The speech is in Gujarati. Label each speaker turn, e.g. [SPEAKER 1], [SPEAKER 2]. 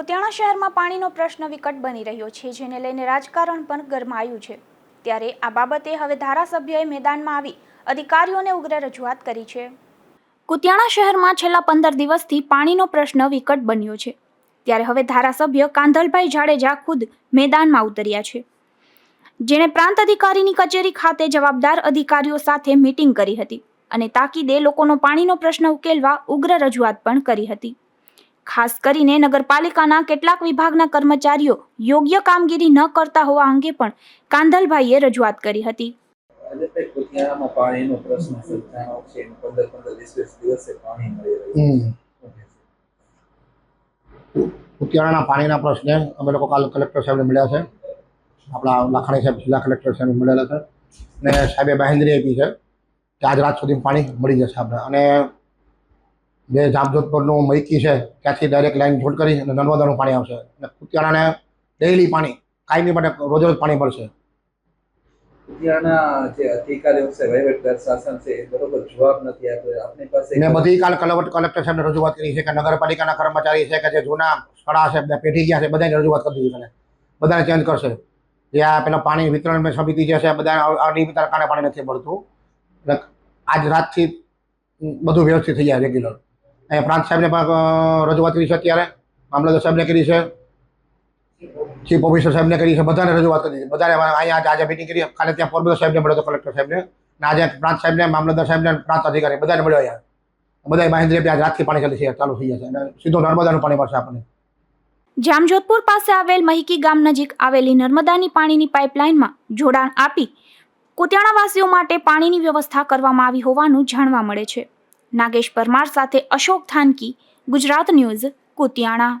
[SPEAKER 1] કુતિયાણા શહેરમાં પાણીનો પ્રશ્ન વિકટ બની રહ્યો છે, જેને લઈને રાજકારણ પણ ગરમાયું છે. ત્યારે આ બાબતે હવે ધારાસભ્યોએ મેદાનમાં આવી અધિકારીઓને ઉગ્ર રજૂઆત કરી છે. કુતિયાણા શહેરમાં છેલ્લા પંદર દિવસથી પાણીનો પ્રશ્ન વિકટ બન્યો છે. ત્યારે હવે ધારાસભ્ય કાંધલભાઈ જાડેજા ખુદ મેદાનમાં ઉતર્યા છે. જેણે પ્રાંત અધિકારીની કચેરી ખાતે જવાબદાર અધિકારીઓ સાથે મિટિંગ કરી હતી અને તાકીદે લોકોનો પાણીનો પ્રશ્ન ઉકેલવા ઉગ્ર રજૂઆત પણ કરી હતી. ખાસ કરીને નગરપાલિકાના કેટલાક વિભાગના કર્મચારીઓ યોગ્ય કામગીરી ન કરતા હોવા અંગે પણ કાંધલભાઈએ રજૂઆત કરી હતી.
[SPEAKER 2] કુતિયાણાના પાણીના પ્રશ્ને અમે લોકો કાલ કલેક્ટર સાહેબને મળ્યા છે. આપણા લાખાણી સાહેબ જિલ્લા કલેક્ટર સાહેબ મળેલા છે. અને સાહેબે બાહેંધરી આપી છે કે આજ રાત સુધી પાણી મળી જશે આપણે અને જે જામજોધપુરનું મૈકી છે ત્યાંથી ડાયરેક્ટ લાઈન જોડ કરી અને નર્મદાનું પાણી આવશે. અને કુતિયાણાને ડેઇલી પાણી કાયમી માટે રોજ રોજ પાણી મળશે.
[SPEAKER 3] કુતિયાણા જે અધિકારીઓ છે વહીવટદાર શાસન છે એ બરોબર જવાબ નથી આપ્યો. આપણી પાસે
[SPEAKER 2] મેં બધી કાલ કલવટ કલેક્ટર સાહેબને રજૂઆત કરી છે કે નગરપાલિકાના કર્મચારી છે કે જે જૂના સ્થળા છે બધા પેઢી ગયા છે બધાને રજૂઆત કરી દીધી છે બધાને ચેન્જ કરશે. જે આ પેલા પાણી વિતરણ સમિતિ જે છે બધા અનિયમિતતા કારણે પાણી નથી મળતું. આજ રાતથી બધું વ્યવસ્થિત થઈ જાય રેગ્યુલર અહીંયા પ્રાંત સાહેબને પણ રજૂઆત કરી છે અત્યારે. મામલતદાર સાહેબને કરી છે. ચીફ ઓફિસર સાહેબને કરી છે. બધાને રજૂઆત કરી છે. બધાને અહીંયા આજે મિટિંગ કરી. કાલે ત્યાં પોરબંદર સાહેબને મળ્યો હતો કલેક્ટર સાહેબને. ને આજે પ્રાંત સાહેબને, મામલતદાર સાહેબને પ્રાંત અધિકારી બધાને મળ્યો અહીંયા. બધા મહેન્દ્ર આજ રાતથી પાણી ચાલી છે, ચાલુ થઈ જશે. સીધું નર્મદાનું પાણી મળશે આપણને.
[SPEAKER 1] જામજોધપુર પાસે આવેલ મહિકી ગામ નજીક આવેલી નર્મદાની પાણીની પાઇપલાઇનમાં જોડાણ આપી કુતિયાણાવાસીઓ માટે પાણીની વ્યવસ્થા કરવામાં આવી હોવાનું જાણવા મળે છે. નાગેશ પરમાર સાથે અશોક થાનકી ગુજરાત ન્યૂઝ કુતિયાણા.